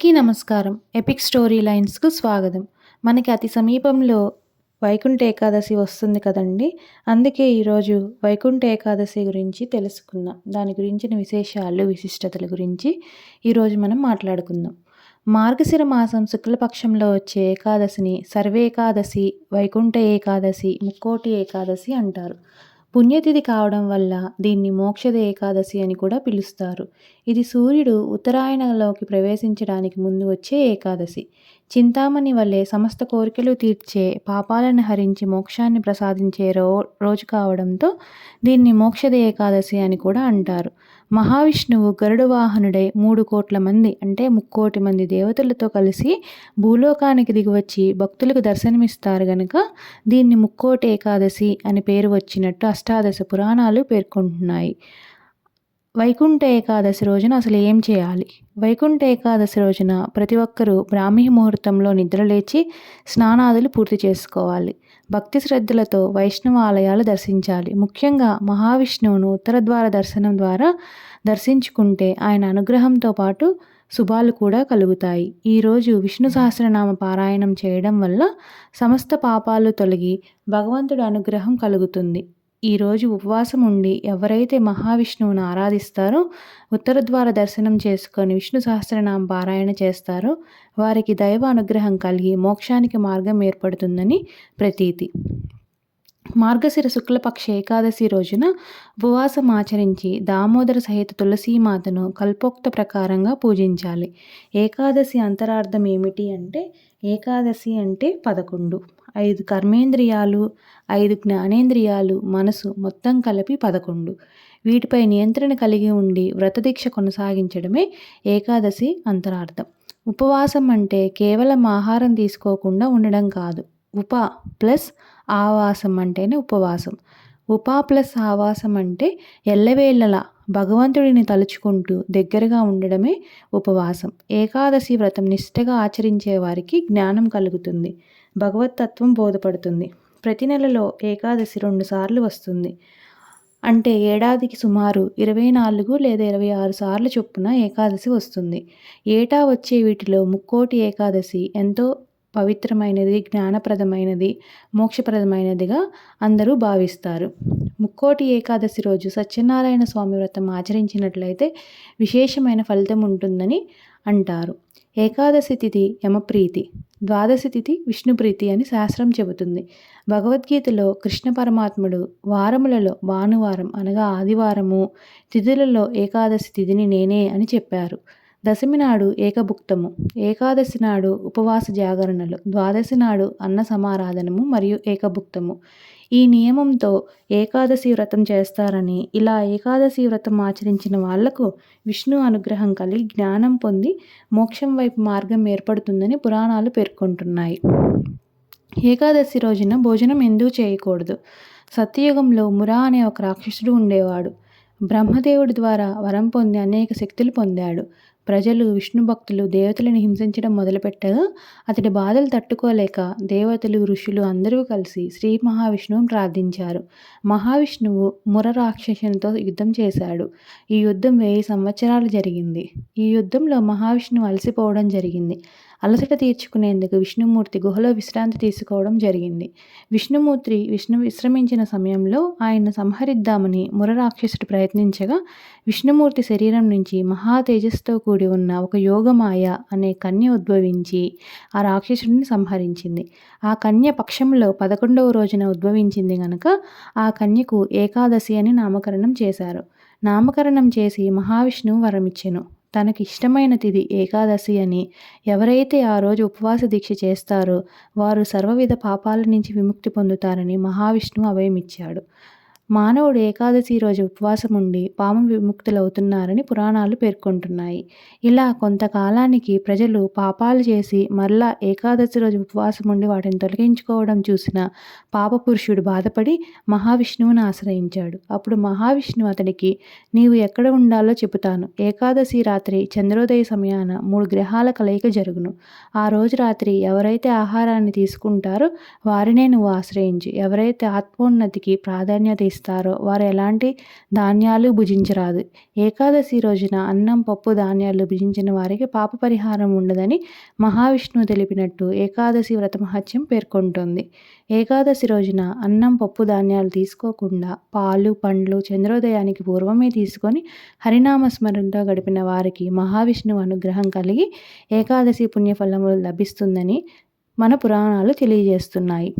అందరికీ నమస్కారం. Epic story లైన్స్కు స్వాగతం. మనకి అతి సమీపంలో వైకుంఠ ఏకాదశి వస్తుంది కదండి. అందుకే ఈరోజు వైకుంఠ ఏకాదశి గురించి తెలుసుకుందాం. దాని గురించిన విశేషాలు విశిష్టతల గురించి ఈరోజు మనం మాట్లాడుకుందాం. మార్గశిర మాసం శుక్లపక్షంలో వచ్చే ఏకాదశిని సర్వేకాదశి వైకుంఠ ఏకాదశి ముక్కోటి ఏకాదశి అంటారు. పుణ్యతిథి కావడం వల్ల దీన్ని మోక్షద ఏకాదశి అని కూడా పిలుస్తారు. ఇది సూర్యుడు ఉత్తరాయణలోకి ప్రవేశించడానికి ముందు వచ్చే ఏకాదశి. చింతామణి వల్లే సమస్త కోరికలు తీర్చే పాపాలను హరించి మోక్షాన్ని ప్రసాదించే రో రోజు కావడంతో దీన్ని మోక్షద ఏకాదశి అని కూడా అంటారు. మహావిష్ణువు గరుడు వాహనుడై మూడు కోట్ల మంది అంటే ముక్కోటి మంది దేవతలతో కలిసి భూలోకానికి దిగివచ్చి భక్తులకు దర్శనమిస్తారు గనుక దీన్ని ముక్కోటి ఏకాదశి అని పేరు వచ్చినట్టు అష్టాదశ పురాణాలు పేర్కొంటున్నాయి. వైకుంఠ ఏకాదశి రోజున అసలు ఏం చేయాలి? వైకుంఠ ఏకాదశి రోజున ప్రతి ఒక్కరూ బ్రాహ్మీ ముహూర్తంలో నిద్రలేచి స్నానాదులు పూర్తి చేసుకోవాలి. భక్తి శ్రద్ధలతో వైష్ణవ ఆలయాలు దర్శించాలి. ముఖ్యంగా మహావిష్ణువును ఉత్తర ద్వార దర్శనం ద్వారా దర్శించుకుంటే ఆయన అనుగ్రహంతో పాటు శుభాలు కూడా కలుగుతాయి. ఈరోజు విష్ణు సహస్రనామ పారాయణం చేయడం వల్ల సమస్త పాపాలు తొలగి భగవంతుడి అనుగ్రహం కలుగుతుంది. ఈరోజు ఉపవాసం ఉండి ఎవరైతే మహావిష్ణువును ఆరాధిస్తారో ఉత్తర ద్వార దర్శనం చేసుకొని విష్ణు సహస్రనామ పారాయణ చేస్తారో వారికి దైవ అనుగ్రహం కలిగి మోక్షానికి మార్గం ఏర్పడుతుందని ప్రతీతి. మార్గశిర శుక్లపక్ష ఏకాదశి రోజున ఉపవాసం ఆచరించి దామోదర సహిత తులసీమాతను కల్పోక్త ప్రకారంగా పూజించాలి. ఏకాదశి అంతరార్థం ఏమిటి అంటే ఏకాదశి అంటే పదకొండు. ఐదు కర్మేంద్రియాలు ఐదు జ్ఞానేంద్రియాలు మనసు మొత్తం కలిపి పదకొండు. వీటిపై నియంత్రణ కలిగి ఉండి వ్రతదీక్ష కొనసాగించడమే ఏకాదశి అంతరార్థం. ఉపవాసం అంటే కేవలం ఆహారం తీసుకోకుండా ఉండడం కాదు. ఉప ప్లస్ ఆవాసం అంటేనే ఉపవాసం. ఉపా ప్లస్ ఆవాసం అంటే ఎల్లవేళలా భగవంతుడిని తలుచుకుంటూ దగ్గరగా ఉండడమే ఉపవాసం. ఏకాదశి వ్రతం నిష్ఠగా ఆచరించే వారికి జ్ఞానం కలుగుతుంది. భగవతత్వం బోధపడుతుంది. ప్రతి నెలలో ఏకాదశి రెండు సార్లు వస్తుంది. అంటే ఏడాదికి సుమారు ఇరవై నాలుగు లేదా ఇరవై ఆరు సార్లు చొప్పున ఏకాదశి వస్తుంది. ఏటా వచ్చే వీటిలో ముక్కోటి ఏకాదశి ఎంతో పవిత్రమైనది జ్ఞానప్రదమైనది మోక్షప్రదమైనదిగా అందరూ భావిస్తారు. ముక్కోటి ఏకాదశి రోజు సత్యనారాయణ స్వామి వ్రతం ఆచరించినట్లయితే విశేషమైన ఫలితం ఉంటుందని అంటారు. ఏకాదశి తిథి యమప్రీతి. ద్వాదశి తిథి విష్ణుప్రీతి అని శాస్త్రం చెబుతుంది. భగవద్గీతలో కృష్ణ పరమాత్ముడు వారములలో భానువారం అనగా ఆదివారము తిథులలో ఏకాదశి తిథిని నేనే అని చెప్పారు. దశమి నాడు ఏకభుక్తము ఏకాదశి నాడు ఉపవాస జాగరణలు ద్వాదశి నాడు అన్న సమారాధనము మరియు ఏకభుక్తము. ఈ నియమంతో ఏకాదశి వ్రతం చేస్తారని ఇలా ఏకాదశి వ్రతం ఆచరించిన వాళ్ళకు విష్ణు అనుగ్రహం కలిగి జ్ఞానం పొంది మోక్షం వైపు మార్గం ఏర్పడుతుందని పురాణాలు పేర్కొంటున్నాయి. ఏకాదశి రోజున భోజనం ఎందుకు చేయకూడదు? సత్యయుగంలో మురా అనే ఒక రాక్షసుడు ఉండేవాడు. బ్రహ్మదేవుడి ద్వారా వరం పొంది అనేక శక్తులు పొందాడు. ప్రజలు విష్ణు భక్తులు దేవతలను హింసించడం మొదలుపెట్టగా అతడి బాధలు తట్టుకోలేక దేవతలు ఋషులు అందరూ కలిసి శ్రీ మహావిష్ణువుని ప్రార్థించారు. మహావిష్ణువు ముర రాక్షసునితో యుద్ధం చేశాడు. ఈ యుద్ధం వెయ్యి సంవత్సరాలు జరిగింది. ఈ యుద్ధంలో మహావిష్ణువు అలసిపోవడం జరిగింది. అలసట తీర్చుకునేందుకు విష్ణుమూర్తి గుహలో విశ్రాంతి తీసుకోవడం జరిగింది. విష్ణుమూర్తి విష్ణు విశ్రమించిన సమయంలో ఆయన సంహరిద్దామని మురరాక్షసుడు ప్రయత్నించగా విష్ణుమూర్తి శరీరం నుంచి మహా తేజస్తో కూడి ఉన్న ఒక యోగమాయ అనే కన్య ఉద్భవించి ఆ రాక్షసుడిని సంహరించింది. ఆ కన్య పక్షంలో పదకొండవ రోజున ఉద్భవించింది గనక ఆ కన్యకు ఏకాదశి అని నామకరణం చేశారు. నామకరణం చేసి మహావిష్ణువు వరమిచ్చెను. తనకి ఇష్టమైన తిది ఏకాదశి అని. ఎవరైతే ఆ రోజు ఉపవాస దీక్ష చేస్తారో వారు సర్వవిధ పాపాల నుంచి విముక్తి పొందుతారని మహావిష్ణువు అభయమిచ్చాడు మానవుడు ఏకాదశి రోజు ఉపవాసం ఉండి పాము విముక్తులవుతున్నారని పురాణాలు పేర్కొంటున్నాయి. ఇలా కొంతకాలానికి ప్రజలు పాపాలు చేసి మరలా ఏకాదశి రోజు ఉపవాసం ఉండి వాటిని తొలగించుకోవడం చూసిన పాపపురుషుడు బాధపడి మహావిష్ణువుని ఆశ్రయించాడు. అప్పుడు మహావిష్ణువు అతడికి నీవు ఎక్కడ ఉండాలో చెబుతాను. ఏకాదశి రాత్రి చంద్రోదయ సమయాన మూడు గ్రహాల కలయిక జరుగును. ఆ రోజు రాత్రి ఎవరైతే ఆహారాన్ని తీసుకుంటారో వారినే నువ్వు ఆశ్రయించు. ఎవరైతే ఆత్మోన్నతికి ప్రాధాన్యత ఆచరిస్తారో వారు ఎలాంటి ధాన్యాలు భుజించరాదు. ఏకాదశి రోజున అన్నం పప్పు ధాన్యాలు భుజించిన వారికి పాప పరిహారం ఉండదని మహావిష్ణువు తెలిపినట్టు ఏకాదశి వ్రత మహత్యం పేర్కొంటుంది. ఏకాదశి రోజున అన్నం పప్పు ధాన్యాలు తీసుకోకుండా పాలు పండ్లు చంద్రోదయానికి పూర్వమే తీసుకొని హరినామస్మరణతో గడిపిన వారికి మహావిష్ణువు అనుగ్రహం కలిగి ఏకాదశి పుణ్యఫలములు లభిస్తుందని మన పురాణాలు తెలియజేస్తున్నాయి.